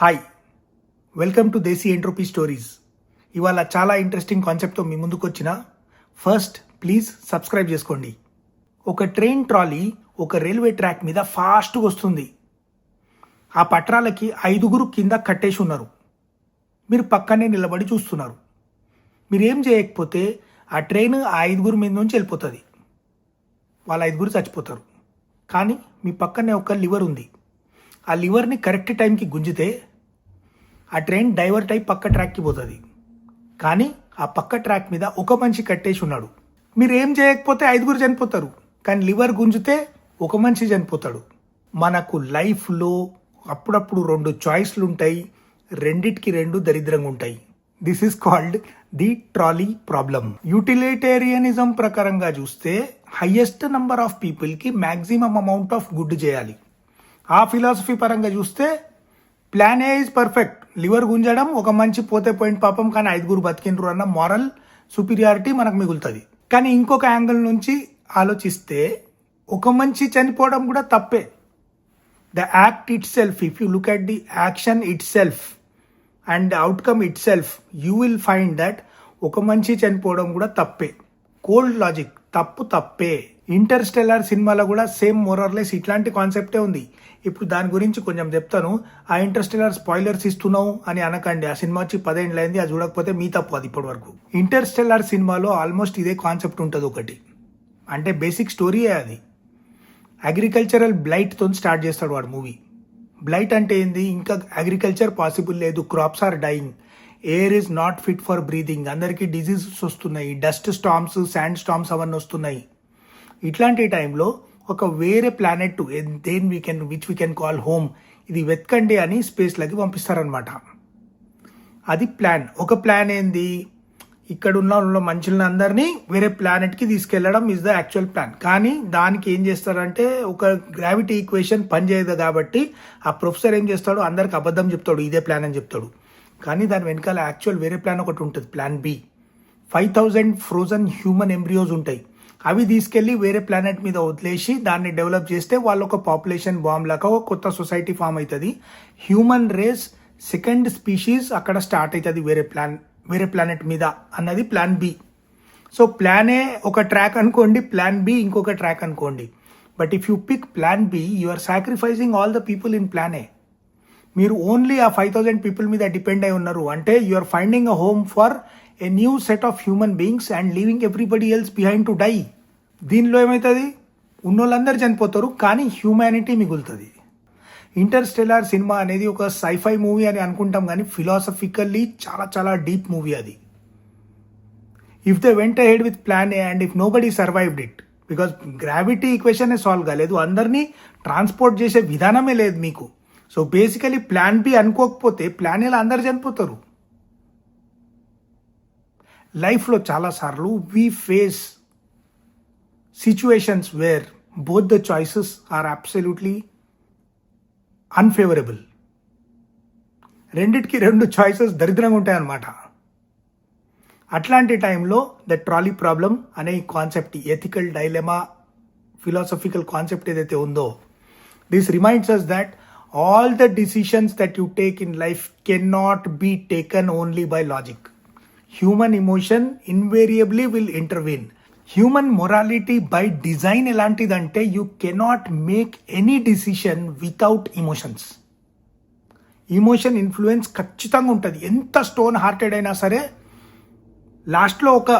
Hi welcome to Desi entropy stories ఇవాళ చాలా interesting కాన్సెప్ట్తో మీ ముందుకు వచ్చిన. ఫస్ట్ ప్లీజ్ సబ్స్క్రైబ్ చేసుకోండి. ఒక ట్రైన్ ట్రాలీ ఒక రైల్వే ట్రాక్ మీద ఫాస్ట్గా వస్తుంది. ఆ పట్రాలకి ఐదుగురు కింద కట్టేసి ఉన్నారు. మీరు పక్కనే నిలబడి చూస్తున్నారు. మీరు ఏం చేయకపోతే ఆ ట్రైన్ ఆ ఐదుగురు మీద నుంచి వెళ్ళిపోతుంది. వాళ్ళ ఐదుగురు చచ్చిపోతారు. కానీ మీ పక్కనే ఒక లివర్ ఉంది. ఆ లివర్ని కరెక్ట్ టైంకి గుంజితే ఆ ట్రైన్ డైవర్ట్ అయి పక్క ట్రాక్కి పోతుంది. కానీ ఆ పక్క ట్రాక్ మీద ఒక మనిషి కట్టేసి ఉన్నాడు. మీరు ఏం చేయకపోతే ఐదుగురు చనిపోతారు. కానీ లివర్ గుంజితే ఒక మనిషి చనిపోతాడు. మనకు లైఫ్లో అప్పుడప్పుడు రెండు చాయిస్లు ఉంటాయి. రెండిటికి రెండు దరిద్రంగా ఉంటాయి. This is called the trolley problem utilitarianism ప్రకారంగా చూస్తే హయ్యెస్ట్ నంబర్ ఆఫ్ పీపుల్కి మ్యాక్సిమం అమౌంట్ ఆఫ్ గుడ్ చేయాలి. ఆ ఫిలాసఫీ పరంగా చూస్తే plan A is perfect lever గుంజడం ఒక మంచి పోతే పాయింట్ పాపం కానీ ఐదుగురు బతికిండ్రు అన్న మారల్ సుపీరియారిటీ మనకు మిగులుతుంది. కానీ ఇంకొక యాంగిల్ నుంచి ఆలోచిస్తే ఒక మంచి చనిపోవడం కూడా తప్పే. The act itself if you look at the action itself and outcome itself you will find that ఒక మంచి చనిపోవడం కూడా తప్పే. కోల్డ్ లాజిక్ తప్పు తప్పే. ఇంటర్స్టెల్లార్ సినిమాలో కూడా సేమ్ మోరర్లెస్ ఇట్లాంటి కాన్సెప్టే ఉంది. ఇప్పుడు దాని గురించి కొంచెం చెప్తాను. ఆ ఇంటర్స్టెల్లార్ స్పాయిలర్స్ ఇస్తున్నావు అని అనకండి. ఆ సినిమా వచ్చి పదేండ్లైంది అది చూడకపోతే మీ తప్పు అది ఇప్పటి వరకు ఇంటర్స్టెల్లార్ సినిమాలో ఆల్మోస్ట్ ఇదే కాన్సెప్ట్ ఉంటుంది ఒకటి. అంటే బేసిక్ స్టోరీయే అది. అగ్రికల్చరల్ బ్లైట్తో స్టార్ట్ చేస్తాడు వాడు మూవీ బ్లైట్ అంటే ఏంది? ఇంకా అగ్రికల్చర్ పాసిబుల్ లేదు. Crops are dying air is not fit for breathing అందరికీ డిజీజెస్ వస్తున్నాయి. డస్ట్ స్టామ్స్ శాండ్ స్టామ్స్ అవన్నీ వస్తున్నాయి. ఇట్లాంటి టైంలో ఒక వేరే planet then we can which we can call home ఇది వెతకండి అని స్పేస్లోకి పంపిస్తారనమాట అది ప్లాన్ ఒక ప్లాన్ ఏంది? ఇక్కడ ఉన్న ఉన్న మనుషులను అందరినీ వేరే ప్లానెట్కి తీసుకెళ్ళడం ఇస్ ద యాక్చువల్ ప్లాన్ కానీ దానికి ఏం చేస్తారంటే ఒక గ్రావిటీ ఈక్వేషన్ పనిచేయదు కాబట్టి ఆ ప్రొఫెసర్ ఏం చేస్తాడు? అందరికి అబద్ధం చెప్తాడు ఇదే ప్లాన్ అని చెప్తాడు. కానీ దాని వెనకాల యాక్చువల్ వేరే ప్లాన్ ఒకటి ఉంటుంది plan B five thousand frozen human embryos ఉంటాయి. అవి తీసుకెళ్ళి వేరే ప్లానెట్ మీద వదిలేసి దాన్ని డెవలప్ చేస్తే వాళ్ళ ఒక పాపులేషన్ బాంబ్ లాగా ఒక కొత్త సొసైటీ ఫామ్ అవుతుంది హ్యూమన్ రేస్ సెకండ్ స్పీషీస్ అక్కడ స్టార్ట్ అవుతుంది వేరే ప్లాన్ వేరే ప్లానెట్ మీద అన్నది plan B so plan A ఒక ట్రాక్ అనుకోండి ప్లాన్ బి ఇంకొక ట్రాక్ అనుకోండి. But if you pick plan B you are sacrificing all the people in plan A మీరు ఓన్లీ ఆ ఫైవ్ థౌజండ్ పీపుల్ మీద డిపెండ్ అయి ఉన్నారు. అంటే you are finding a home for a new set of human beings and leaving everybody else behind to die దీనిలో ఏమవుతుంది ఉన్నోళ్ళందరూ చనిపోతారు కానీ హ్యూమానిటీ మిగులుతుంది. ఇంటర్స్టెలార్ సినిమా అనేది ఒక సైఫై మూవీ అని అనుకుంటాం కానీ ఫిలాసఫికల్లీ చాలా చాలా డీప్ మూవీ అది. If the went ahead with plan A and if nobody survived it because gravity equation solve కాలేదు అందరినీ ట్రాన్స్పోర్ట్ చేసే విధానమే లేదు మీకు. సో బేసికలీ ప్లాన్ బి అనుకోకపోతే ప్లాన్ ఇలా అందరు చనిపోతారు. లైఫ్లో చాలాసార్లు we face situations where both the choices are absolutely unfavourable రెండిటికి రెండు చాయిసెస్ దరిద్రంగా ఉంటాయన్నమాట. అట్లాంటి టైంలో ద ట్రాలీ ప్రాబ్లం అనే concept ethical dilemma philosophical concept ఏదైతే ఉందో this reminds us that all the decisions that you take in life can not be taken only by logic human emotion invariably will intervene human morality by design ఎలాంటిదంటే you cannot make any decision without emotions emotion influence ఖచ్చితంగా ఉంటుంది. ఎంత stone hearted అయినా సరే లాస్ట్లో ఒక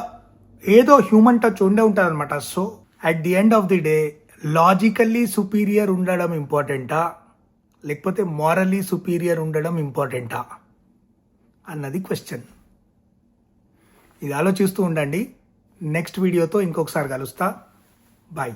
ఏదో human touch ఉండే ఉంటుంది అనమాట so at the end of the day logically superior ఉండడం ఇంపార్టెంటా లేకపోతే మారలీ సుపీరియర్ ఉండడం ఇంపార్టెంటా అన్నది క్వశ్చన్ ఇది ఆలోచిస్తూ ఉండండి. నెక్స్ట్ వీడియోతో ఇంకొకసారి కలుస్తా. బాయ్.